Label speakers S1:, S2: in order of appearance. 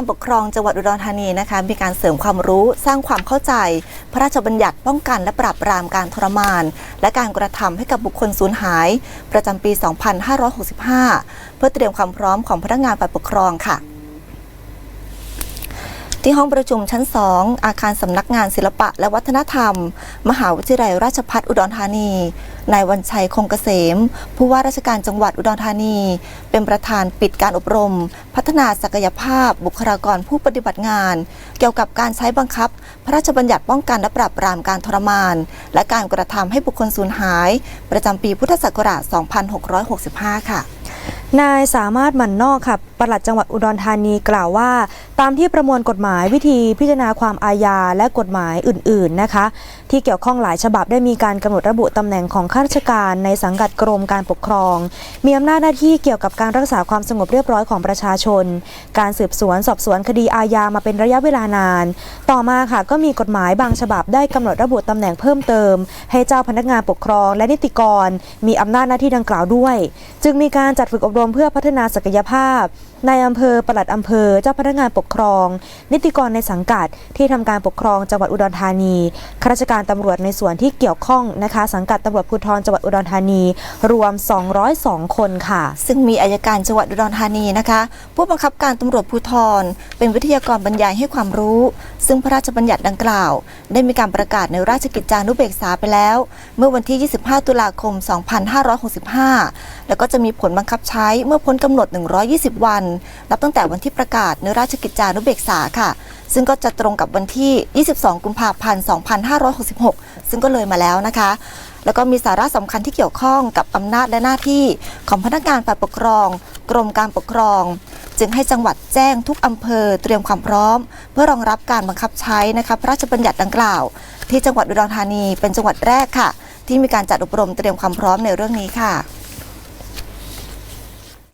S1: การปกครองจังหวัดอุดรธานีนะคะ มีการเสริมความรู้สร้างความเข้าใจ พระราชบัญญัติป้องกันและปราบปรามการทรมาน และการกระทำให้กับบุคคลสูญหาย ประจำปี 2565 เพื่อเตรียมความพร้อมของพนักงานฝ่ายปกครองค่ะ ที่ห้องประชุมชั้น 2 อาคารสำนักงานศิลปะและวัฒนธรรม มหาวิทยาลัยราชภัฏอุดรธานีนายวันชัยคงเกษม ผู้ว่าราชการจังหวัดอุดรธานี เป็นประธานปิดการอบรม พัฒนาศักยภาพ บุคลากรผู้ปฏิบัติงาน เกี่ยวกับการใช้บังคับ พระราชบัญญัติป้องกันและปราบปรามการทรมาน และการกระทำให้บุคคลสูญหาย ประจำปีพุทธศักราช 2665 ค่ะ
S2: นายสามารถหมันนอกค่ะปลัดจังหวัดอุดรธานีกล่าวว่า ตามที่ประมวลกฎหมายวิธีพิจารณาความอาญาและกฎหมายอื่น ๆนะคะ ที่เกี่ยวข้องหลายฉบับได้มีการกำหนดระบุตำแหน่งของข้าราชการในสังกัดกรมการปกครอง มีอำนาจหน้าที่เกี่ยวกับการรักษาความสงบเรียบร้อยของประชาชน การสืบสวนสอบสวนคดีอาญามาเป็นระยะเวลานาน ต่อมาค่ะก็มีกฎหมายบางฉบับได้กำหนดระบุตำแหน่งเพิ่มเติม ให้เจ้าพนักงานปกครอง และนิติกร มีอำนาจหน้าที่ดังกล่าวด้วย จึงมีการจัดฝึกอบรมเพื่อพัฒนาศักยภาพ ในอำเภอปลัดอำเภอ เจ้าพนักงานปกครอง นิติกรในสังกัด ที่ทำการปกครองจังหวัดอุดรธานีข้าราชการตำรวจในส่วนที่เกี่ยวข้องนะคะ สังกัดตำรวจภูธรจังหวัดอุดรธานี รวม 202 คนค่ะ
S1: ซึ่งมีอายการจังหวัดอุดรธานีนะคะ ผู้บังคับการตำรวจภูธรเป็นวิทยากรบรรยายให้ความรู้ ซึ่งพระราชบัญญัติดังกล่าว ได้มีการประกาศในราชกิจจานุเบกษาไปแล้ว เมื่อวันที่ 25 ตุลาคม 2565 แล้วก็จะมีผลบังคับใช้เมื่อพ้นกำหนด 120 วันนับตั้งแต่วันที่ประกาศในราชกิจจานุเบกษาค่ะ ซึ่งก็จะตรงกับวันที่ 22 กุมภาพันธ์ 2566 ซึ่งก็เลยมาแล้วนะคะ แล้วก็มีสาระสำคัญที่เกี่ยวข้องกับอำนาจและหน้าที่ของพนักงานฝ่ายปกครอง กรมการปกครอง จึงให้จังหวัดแจ้งทุกอำเภอเตรียมความพร้อม เพื่อรองรับการบังคับใช้นะคะพระราชบัญญัติดังกล่าว ที่จังหวัดอุดรธานีเป็นจังหวัดแรกค่ะ ที่มีการจัดอบรมเตรียมความพร้อมในเรื่องนี้ค่ะ